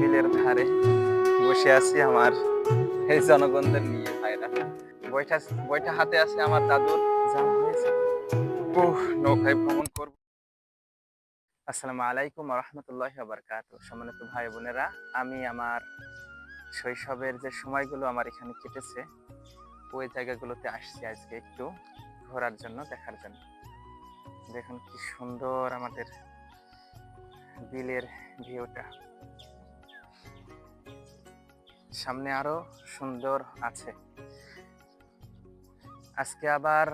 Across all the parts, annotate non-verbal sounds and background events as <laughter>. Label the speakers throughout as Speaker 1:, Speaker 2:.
Speaker 1: বিলের ধারে বসে আছি আমার এই জনগণদের নিয়ে ভাইরা। বইটা বইটা হাতে আছে আমার দাদুর। জাম হয়েছে। নৌকায় ভ্রমণ করব। আসসালামু আলাইকুম রহমতুল্লাহ বারকাত সম্মানিত ভাই বোনেরা, আমি আমার শৈশবের যে সময়গুলো আমার এখানে কেটেছে, ওই জায়গাগুলোতে আসছি আজকে একটু ঘোরার জন্য, দেখার জন্য। দেখুন কি সুন্দর আমাদের বিলের ভিউটা। সামনে আরও সুন্দর আছে। আজকে আবার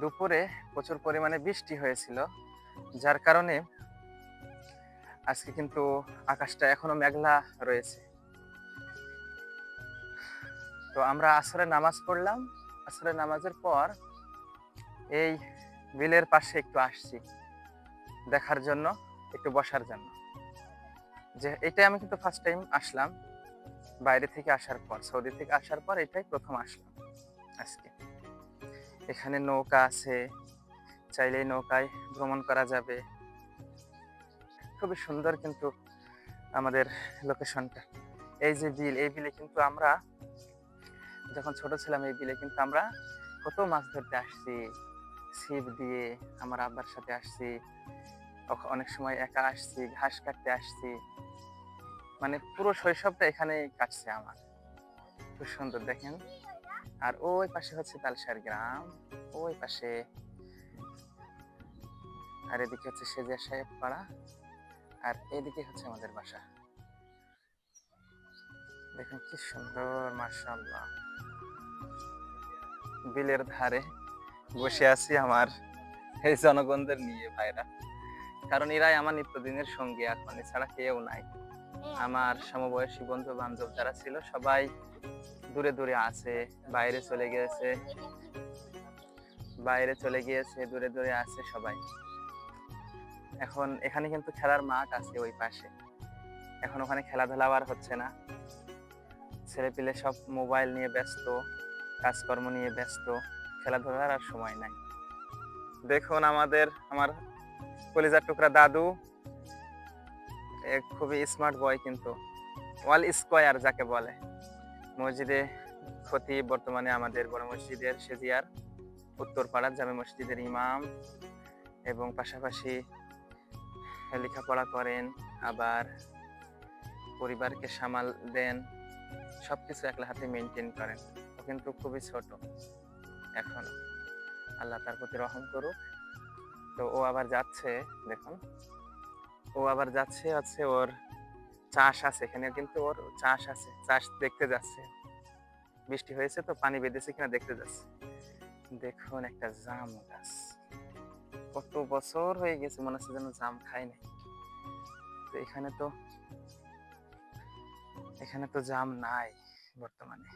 Speaker 1: দুপুরে প্রচুর পরিমাণে বৃষ্টি হয়েছিল, যার কারণে আজকে কিন্তু আকাশটা এখনও মেঘলা রয়েছে। তো আমরা আসরে নামাজ পড়লাম, আসরে নামাজের পর এই বিলের পাশে একটু আসছি, দেখার জন্য, একটু বসার জন্য। যে এটাই আমি কিন্তু ফার্স্ট টাইম আসলাম। বাইরে থেকে আসার পর, সৌদি থেকে আসার পর এটাই প্রথম আসলাম আজকে। এখানে নৌকা আছে চাইলে নৌকায় ভ্রমণ করা যাবে। খুবই সুন্দর কিন্তু আমাদের লোকেশনটা এই যে বিল, এই বিলে কিন্তু আমরা যখন ছোট ছিলাম, এই বিলে কিন্তু আমরা কত মাছ ধরতে আসছি, ছিপ দিয়ে আমার আব্বার সাথে আসছি অনেক সময় একা আসছি, ঘাস কাটতে আসছি। মানে পুরো শৈশবটা এখানে কাটছে আমার। খুব সুন্দর দেখেন। আর ওই পাশে হচ্ছে তালসার গ্রাম। ওই পাশে আর এদিকে হচ্ছে সেজিয়া সাহেব পাড়া। আর এদিকে হচ্ছে আমাদের বাসা। দেখুন কি সুন্দর, মাশাআল্লাহ। বিলের ধারে বসে আছি আমার এই জনগণদের নিয়ে ভাইরা। কারণ এরাই আমার নিত্যদিনের সঙ্গী এখন এছাড়া কেউ নাই। আমার সমবয়সী বন্ধু বান্ধব যারা ছিল, সবাই দূরে দূরে আছে, বাইরে চলে গিয়েছে। বাইরে চলে গিয়েছে, দূরে দূরে আছে সবাই। এখন এখানে কিন্তু খেলার মাঠ আছে ওই পাশে। এখন ওখানে খেলাধুলা আর হচ্ছে না। ছেলেপিলে সব মোবাইল নিয়ে ব্যস্ত, কাজকর্ম নিয়ে ব্যস্ত, খেলাধুলার আর সময় নাই। দেখুন আমাদের, আমার কলিজার টুকরা দাদু খুবই স্মার্ট বয় কিন্তু। ওয়াল স্কোয়ার যাকে বলে। মসজিদে ক্ষতি বর্তমানে আমাদের বড় মসজিদের সেজিয়ার উত্তরপাড়ার জামে মসজিদের ইমাম এবং পাশাপাশি লেখাপড়া করেন, আবার পরিবারকে সামাল দেন সব কিছু একলা হাতে মেনটেন করেন। ও কিন্তু খুবই ছোট এখন। আল্লাহ তার প্রতি রহম করুক। তো ও আবার যাচ্ছে, দেখুন। ও আবার যাচ্ছে আছে ওর চাষ আছে। এখানে কিন্তু ওর চাষ আছে, চাষ দেখতে যাচ্ছে। বৃষ্টি হয়েছে তো, পানি বেঁধেছে কিনা দেখতে যাচ্ছে। দেখুন একটা জাম গাছ। কত বছর হয়ে গেছে, মনে হচ্ছে যেন জাম খাই নাই। তো এখানে তো এখানে তো জাম নাই বর্তমানে।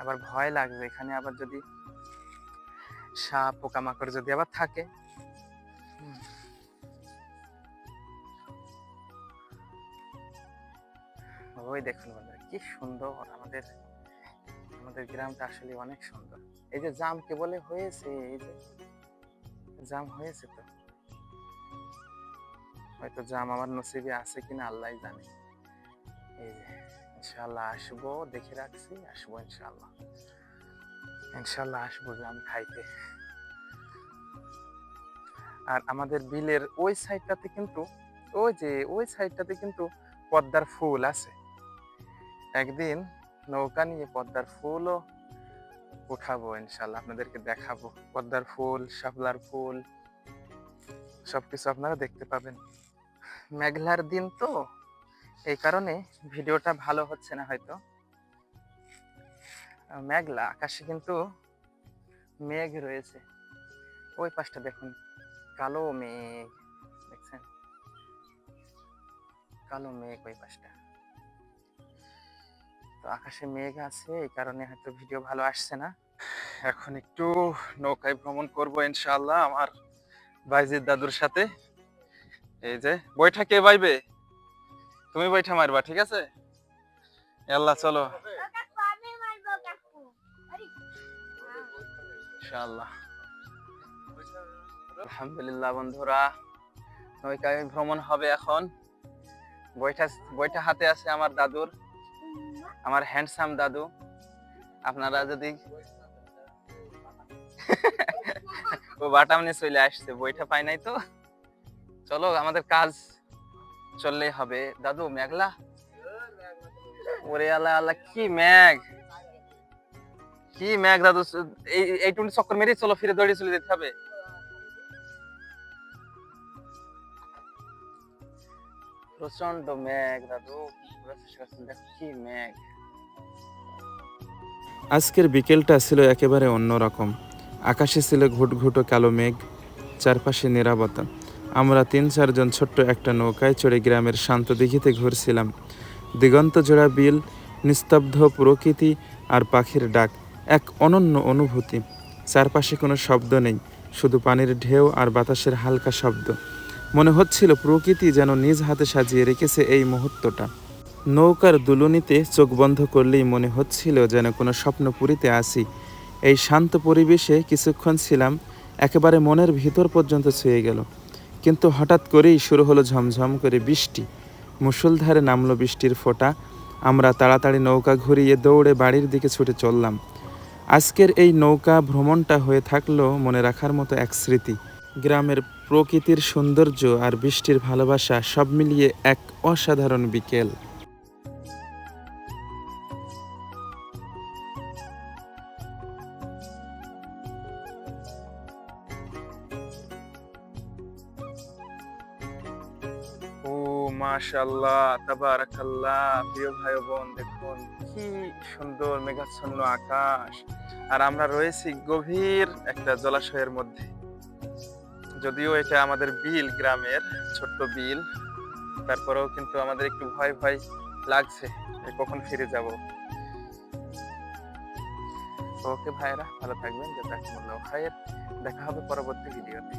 Speaker 1: আবার ভয় লাগবে এখানে আবার যদি সাপ, পোকামাকড় যদি আবার থাকে। ওই দেখুন বন্ধুরা, কি সুন্দর আমাদের আমাদের গ্রামটা আসলে অনেক সুন্দর। এই যে জাম কে বলে হয়েছে, এই যে জাম হয়েছে তো। হয়তো জাম আমার নসিবে আছে কিনা আল্লাহ জানে। এই যে ইনশাল্লাহ আসব, দেখে রাখছি, আসব ইনশাল্লাহ ইনশাল্লাহ আসব জাম খাইতে। আর আমাদের বিলের ওই সাইডটাতে কিন্তু, ওই যে ওই সাইডটাতে কিন্তু পদ্মার ফুল আছে। একদিন নৌকা নিয়ে পদ্মার ফুলও উঠাবো ইনশাল্লাহ, আপনাদেরকে দেখাবো। পদ্মার ফুল, শাপলার ফুল, সবকিছু আপনারা দেখতে পাবেন। মেঘলার দিন তো, এই কারণে ভিডিওটা ভালো হচ্ছে না হয়তো। মেঘলা, আকাশে কিন্তু মেঘ রয়েছে। ওই পাশটা দেখুন, কালো মেঘ, দেখছেন? কালো মেঘ ওই পাশটা। তো আকাশে মেঘ আছে, এই কারণে হয়তো ভিডিও ভালো আসছে না। এখন একটু নৌকায় ভ্রমণ করব ইনশাআল্লাহ আমার বাইজির দাদুর সাথে। এই যে বইটা কে বাইবে? তুমি বইটা মারবা, ঠিক আছে? আল্লাহ, চলো। আলহামদুলিল্লাহ বন্ধুরা, নৌকায় ভ্রমণ হবে এখন।
Speaker 2: বইটা বইটা হাতে আছে আমার দাদুর। আমার হ্যান্ডসাম দাদু, আপনারা যদি <laughs> ও বাটাম নিয়ে চলে আসছে, বইটা পাই নাই তো? চলো, আমাদের কাজ চললেই হবে। দাদু, মেঘলা? ওরে আল্লাহ আল্লাহ, কি মেঘ? কি মেঘ, দাদু? এই টুন্টি চক্কর মেরে চলো, ফিরে দৌড়ে চলে যেতে হবে। প্রচণ্ড মেঘ, দাদু। কি মেঘ।
Speaker 1: আজকের বিকেলটা ছিল একেবারে অন্যরকম আকাশে ছিল ঘুটঘুটো কালো মেঘ, চারপাশে নিরাপত্তা। আমরা তিন চারজন ছোট্ট একটা নৌকায় চড়ে গ্রামের শান্ত দিঘিতে ঘুরছিলাম। দিগন্ত জোড়া বিল, নিস্তব্ধ প্রকৃতি আর পাখির ডাক, এক অনন্য অনুভূতি। চারপাশে কোনো শব্দ নেই, শুধু পানির ঢেউ আর বাতাসের হালকা শব্দ। মনে হচ্ছিল প্রকৃতি যেন নিজ হাতে সাজিয়ে রেখেছে এই মুহূর্তটা। নৌকার দুলুনিতে চোখ বন্ধ করলেই মনে হচ্ছিল যেন কোনো স্বপ্নপুরীতে আসি এই শান্ত পরিবেশে কিছুক্ষণ ছিলাম, একেবারে মনের ভিতর পর্যন্ত ছুঁয়ে গেল। কিন্তু হঠাৎ করেই শুরু হলো ঝমঝম করে বৃষ্টি। মুষলধারে নামলো বৃষ্টির ফোঁটা। আমরা তাড়াতাড়ি নৌকা ঘুরিয়ে দৌড়ে বাড়ির দিকে ছুটে চললাম। আজকের এই নৌকা ভ্রমণটা হয়ে থাকল মনে রাখার মতো এক স্মৃতি। গ্রামের প্রকৃতির সৌন্দর্য আর বৃষ্টির ভালোবাসা সব মিলিয়ে এক অসাধারণ বিকেল।
Speaker 2: ও মাশাআল্লাহ, তাবারাকাল্লাহ। প্রিয় ভাই বোন দেখুন কি সুন্দর মেঘাচ্ছন্ন আকাশ। আর আমরা রয়েছি গভীর একটা জলাশয়ের মধ্যে। যদিও এটা আমাদের বিল, গ্রামের ছোট্ট বিল। তারপরেও কিন্তু আমাদের একটু ভয় ভয় লাগছে কখন ফিরে যাব। ওকে ভাইরা ভালো থাকবেন যেটা দেখা হবে পরবর্তী ভিডিওতে।